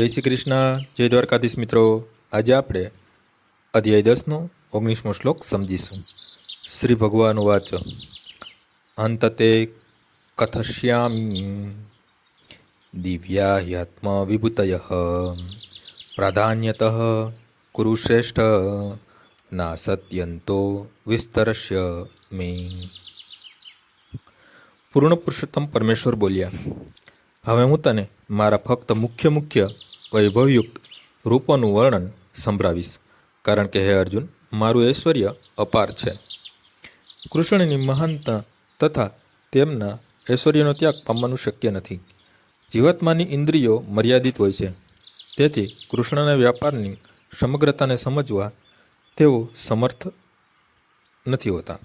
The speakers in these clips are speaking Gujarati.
જય શ્રી કૃષ્ણ. જય દ્વારકાધીશ મિત્રો. આજે આપણે અધ્યાય દસનો, ઓગણીસમો શ્લોક સમજીશું. શ્રી ભગવાન વાચ અંતતે કથશ્યામી દિવ્યા હ્યાત્મ વિભૂતય પ્રાધાન્યત કુરુશ્રેષ્ઠ નાસત્યંતો વિસ્તરસ્ય મે. પૂર્ણ પુરુષોત્તમ પરમેશ્વર બોલ્યા, હવે હું તને મારા ફક્ત મુખ્ય મુખ્ય વૈભવયુક્ત રૂપોનું વર્ણન સંભળાવીશ. કારણ કે હે અર્જુન, મારું ઐશ્વર્ય અપાર છે. કૃષ્ણની મહાનતા તથા તેમના ઐશ્વર્યનો ત્યાગ પામવાનું શક્ય નથી. જીવાત્માની ઇન્દ્રિયો મર્યાદિત હોય છે. તેથી કૃષ્ણના વ્યાપારની સમગ્રતાને સમજવા તેઓ સમર્થ નથી હોતા.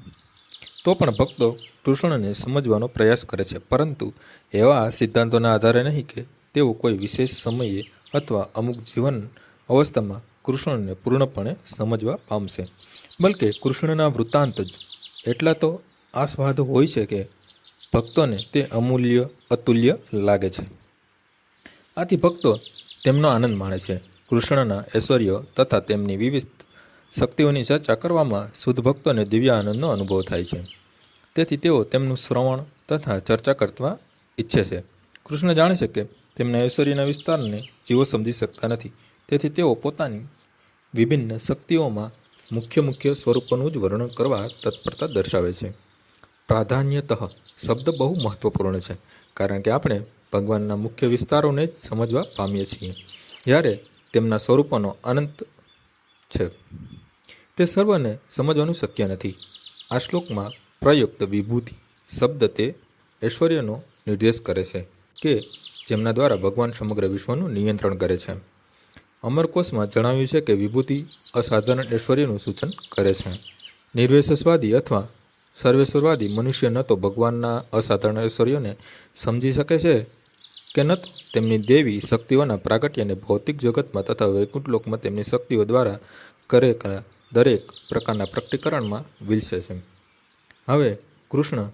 તો પણ ભક્તો કૃષ્ણને સમજવાનો પ્રયાસ કરે છે. પરંતુ એવા સિદ્ધાંતોના આધારે નહીં કે તેઓ કોઈ વિશેષ સમયે અથવા અમુક જીવન અવસ્થામાં કૃષ્ણને પૂર્ણપણે સમજવા પામશે. બલકે કૃષ્ણના વૃત્તાંત જ એટલા તો આસ્વાદ હોય છે કે ભક્તોને તે અમૂલ્ય, અતુલ્ય લાગે છે. આથી ભક્તો તેમનો આનંદ માણે છે. કૃષ્ણના ઐશ્વર્યો તથા તેમની વિવિધ શક્તિઓની ચર્ચા કરવામાં શુદ્ધ ભક્તોને દિવ્ય આનંદનો અનુભવ થાય છે. તેથી તેઓ તેમનું શ્રવણ તથા ચર્ચા કરવા ઈચ્છે છે. કૃષ્ણ જાણે છે કે તેમના ઐશ્વર્યના વિસ્તારને જીવો સમજી શકતા નથી. તેથી તેઓ પોતાની વિભિન્ન શક્તિઓમાં મુખ્ય મુખ્ય સ્વરૂપોનું જ વર્ણન કરવા તત્પરતા દર્શાવે છે. પ્રાધાન્યતઃ શબ્દ બહુ મહત્વપૂર્ણ છે, કારણ કે આપણે ભગવાનના મુખ્ય વિસ્તારોને જ સમજવા પામીએ છીએ. જ્યારે તેમના સ્વરૂપોનો અનંત છે, તે સર્વને સમજવાનું શક્ય નથી. આ શ્લોકમાં પ્રયુક્ત વિભૂતિ શબ્દ તે ઐશ્વર્યનો નિર્દેશ કરે છે કે જેમના દ્વારા ભગવાન સમગ્ર વિશ્વનું નિયંત્રણ કરે છે. અમરકોશમાં જણાવ્યું છે કે વિભૂતિ અસાધારણ ઐશ્વર્યનું સૂચન કરે છે. નિર્વેશસવાદી અથવા સર્વેશ્વરવાદી મનુષ્ય ન તો ભગવાનના અસાધારણ ઐશ્વર્યોને સમજી શકે છે કે ન તો તેમની દેવી શક્તિઓના પ્રાગટ્યને ભૌતિક જગતમાં તથા વૈકુંઠ લોકમાં તેમની શક્તિઓ દ્વારા કરેલા દરેક પ્રકારના પ્રકટીકરણમાં વિલસે છે. હવે કૃષ્ણ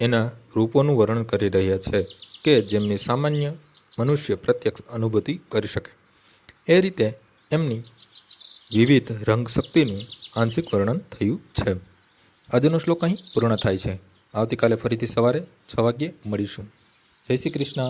એના રૂપોનું વર્ણન કરી રહ્યા છે. કે જેમની સામાન્ય મનુષ્ય પ્રત્યક્ષ અનુભૂતિ કરી શકે. એ રીતે એમની વિવિધ રંગ શક્તિનું આંશિક વર્ણન થયું છે. આજનો શ્લોક અહીં પૂર્ણ થાય છે. આવતીકાલે ફરીથી સવારે છ વાગ્યે મળીશું. જય શ્રી કૃષ્ણ.